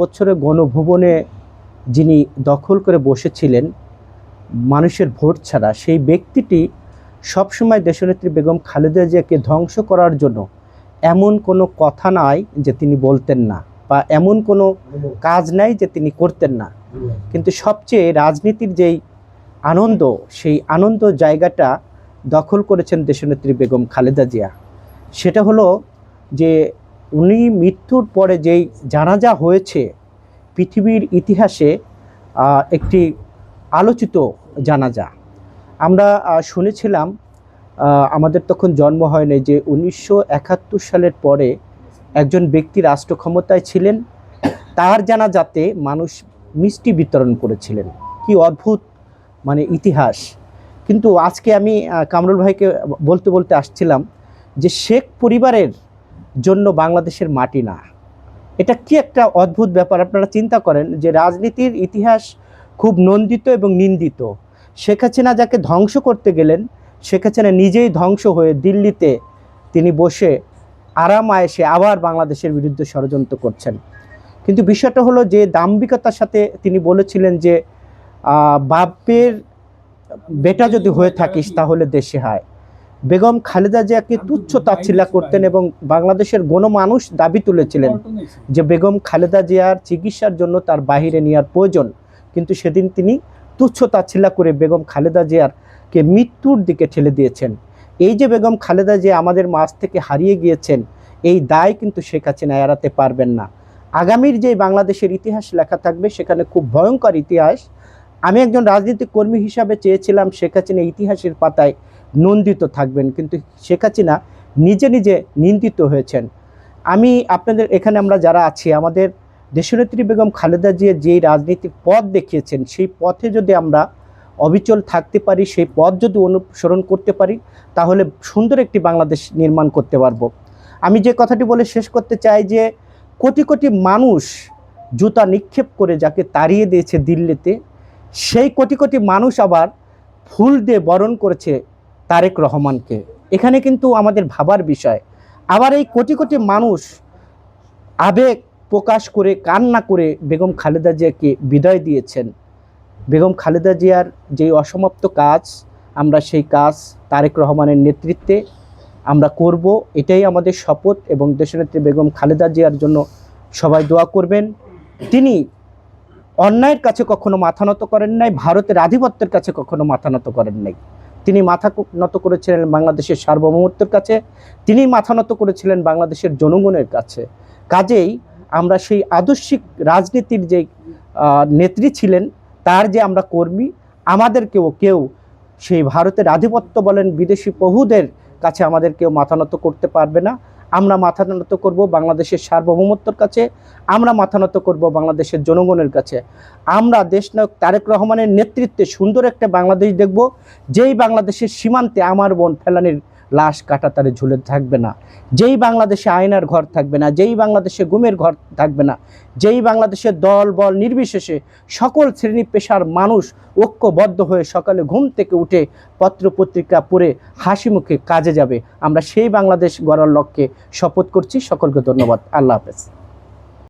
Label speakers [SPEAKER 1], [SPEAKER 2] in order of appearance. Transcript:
[SPEAKER 1] বছরে গণভবনে যিনি দখল করে বসেছিলেন, মানুষের ভোট ছাড়া, সেই ব্যক্তিটি সবসময় দেশনেত্রী বেগম খালেদা জিয়াকে ধ্বংস করার জন্য এমন কোনো কথা নাই যে তিনি বলতেন না বা এমন কোনো কাজ নাই যে তিনি করতেন না। কিন্তু সবচেয়ে রাজনীতির যেই আনন্দ, সেই আনন্দ জায়গাটা দখল করেছেন দেশনেত্রী বেগম খালেদা জিয়া। সেটা হলো যে উনি মৃত্যুর পরে যেই জানাজা হয়েছে, পৃথিবীর ইতিহাসে একটি আলোচিত জানাজা। আমরা শুনেছিলাম আমাদের তখন জন্ম হয়নি যে উনিশশো একাত্তর সালের পরে একজন ব্যক্তি রাষ্ট্র ক্ষমতায় ছিলেন, তার জানাজাতে মানুষ মিষ্টি বিতরণ করেছিলেন। কি অদ্ভুত মানে ইতিহাস। কিন্তু আজকে আমি কামরুল ভাইকে বলতে বলতে আসছিলাম যে শেখ পরিবারের জন্য বাংলাদেশের মাটি না। এটা কি একটা অদ্ভুত ব্যাপার? আপনারা চিন্তা করেন যে রাজনীতির ইতিহাস খুব নন্দিত এবং নিন্দিত। শেখ হাসিনা যাকে ধ্বংস করতে গেলেন, শেখ হাসিনা নিজেই ধ্বংস হয়ে দিল্লিতে তিনি বসে আরাম আয়েসে আবার বাংলাদেশের বিরুদ্ধে ষড়যন্ত্র করছেন। কিন্তু বিষয়টা হলো যে দাম্ভিকতার সাথে তিনি বলেছিলেন যে বাপের বেটা যদি হয়ে থাকিস তাহলে দেশে হায় বেগম খালেদা জিয়াকে তুচ্ছ তাচ্ছিল্য করতেন এবং বাংলাদেশের গণমানুষ দাবি তুলেছিলেন যে বেগম খালেদা জিয়ার চিকিৎসার জন্য তার বাহিরে নেওয়ার প্রয়োজন। কিন্তু সেদিন তিনি তুচ্ছ তাচ্ছিল্য করে বেগম খালেদা জিয়ারকে মৃত্যুর দিকে ঠেলে দিয়েছেন। এই যে বেগম খালেদা জিয়া আমাদের মাঝ থেকে হারিয়ে গিয়েছেন এই দায় কিন্তু শেখ হাসিনা এড়াতে পারবেন না। আগামীর যে বাংলাদেশের ইতিহাস লেখা থাকবে সেখানে খুব ভয়ঙ্কর ইতিহাস। আমি একজন রাজনৈতিক কর্মী হিসাবে চেয়েছিলাম শেখ হাসিনা ইতিহাসের পাতায় নন্দিত থাকবেন। কিন্তু শেখ হাসিনা নিজে নিজে নিন্দিত হয়েছেন। আমি আপনাদের এখানে আমরা যারা আছি, আমাদের দেশনেত্রী বেগম খালেদা জিয়া যেই রাজনীতির পথ দেখিয়েছেন, সেই পথে যদি আমরা অবিচল থাকতে পারি, সেই পথ যদি অনুসরণ করতে পারি, তাহলে সুন্দর একটি বাংলাদেশ নির্মাণ করতে পারব। আমি যে কথাটি বলে শেষ করতে চাই যে, কোটি কোটি মানুষ জুতা নিক্ষেপ করে যাকে তাড়িয়ে দিয়েছে দিল্লিতে, সেই কোটি কোটি মানুষ আবার ফুল দিয়ে বরণ করেছে তারেক রহমানকে। এখানে কিন্তু আমাদের ভাবার বিষয়। আবার এই কোটি কোটি মানুষ আবেগ প্রকাশ করে, কান্না করে বেগম খালেদা জিয়াকে বিদায় দিয়েছেন। বেগম খালেদা জিয়ার যে অসমাপ্ত কাজ, আমরা সেই কাজ তারেক রহমানের নেতৃত্বে আমরা করব। এটাই আমাদের শপথ এবং দেশনেত্রী বেগম খালেদা জিয়ার জন্য সবাই দোয়া করবেন। তিনি অন্যায়ের কাছে কখনো মাথা নত করেন নাই, ভারতের আধিপত্যের কাছে কখনো মাথা নত করেন নাই। তিনি মাথা নত করেছিলেন বাংলাদেশের সার্বভৌমত্বের কাছে, তিনি মাথা নত করেছিলেন বাংলাদেশের জনগণের কাছে। কাজেই আমরা সেই আদর্শিক রাজনীতির যে নেত্রী ছিলেন, তার যে আমরা কর্মী, আমাদেরকেও কেউ সেই ভারতের আধিপত্য বলেন বিদেশি প্রভুদের কাছে আমাদের কেউ মাথা নত করতে পারবে না। আমরা মাথা নত করব বাংলাদেশের সার্বভৌমত্বর কাছে, আমরা মাথা নত করব বাংলাদেশের জনগণের কাছে। আমরা দেশনায়ক তারেক রহমানের নেতৃত্বে সুন্দর একটা বাংলাদেশ দেখব, যেই বাংলাদেশের সীমান্তে আমার বোন ফেলানির লাশ কাটা তারে ঝুলে থাকবে না। যেই বাংলাদেশে আয়নার ঘর থাকবে না, যেই বাংলাদেশে গুমের ঘর থাকবে না, যেই বাংলাদেশে দল বল নির্বিশেষে সকল শ্রেণি পেশার মানুষ ঐক্যবদ্ধ হয়ে সকালে ঘুম থেকে উঠে পত্র পত্রিকা পড়ে হাসি মুখে কাজে যাবে। আমরা সেই বাংলাদেশ গড়ার লক্ষ্যে শপথ করছি। সকলকে ধন্যবাদ। আল্লাহ হাফেজ।